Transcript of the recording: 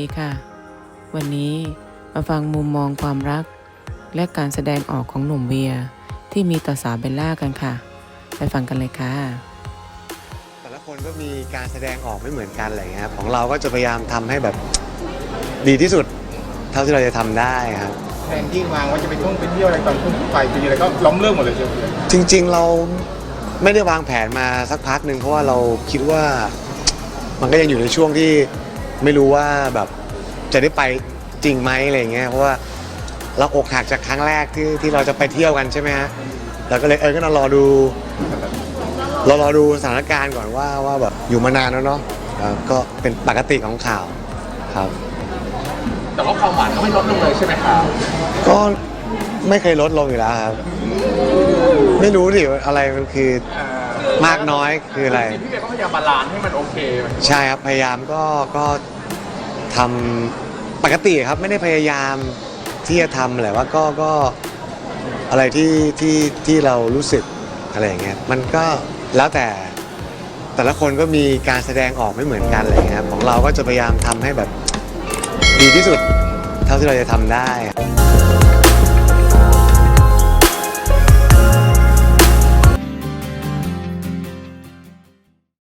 ดีค่ะ วันนี้มาฟังมุมมองความรัก และการแสดงออกของหนุ่มเวียที่มีต่อสาวเบลล่ากันค่ะ ไปฟังกันเลยค่ะ แต่ละคนก็มีการแสดงออกไม่เหมือนกันอะไรเงี้ยครับของเราก็จะพยายามทำให้แบบดีที่สุด เท่าที่เราจะทำได้ครับแทนที่วางว่าจะไปท่องไปเที่ยวอะไรตอนช่วงปลายปีอะไรก็ล้มเลิกหมดเลยใช่ไหมจริงๆเราไม่ได้วางแผนมาสักพักหนึ่งเพราะว่าเราคิดว่า มันก็ยังอยู่ในช่วงที่ ไม่รู้ว่าแบบจะได้ไปจริงไหมอะไรเงี้ยเพราะว่าเราอกหักจากครั้งแรกที่ที่เราจะไปเที่ยวกันใช่ไหมฮะเราก็เลยเออก็นอนรอดูเรารอดูสถานการณ์ก่อนว่าว่าแบบอยู่มานานแล้วเนาะเอ่อก็เป็นปกติของข่าวครับ แต่ว่าความหวานก็ไม่ลดลงเลยใช่ไหมครับก็ไม่เคยลดลงอยู่แล้วครับ ไม่รู้ดิว่าอะไรมันคือ มากน้อยคืออะไร พี่เบียร์ก็พยายามบาลานซ์ให้มันโอเคใช่ครับ พยายามก็ก็ทำปกติครับไม่ได้พยายามที่จะทำแหละว่าก็ก็อะไรที่ที่ที่เรารู้สึกอะไรอย่างเงี้ยมันก็แล้วแต่แต่ละคนก็มีการแสดงออกไม่เหมือนกันอะไรอย่างเงี้ยครับของเราก็จะพยายามทำให้แบบดีที่สุด เท่าที่เราจะทำได้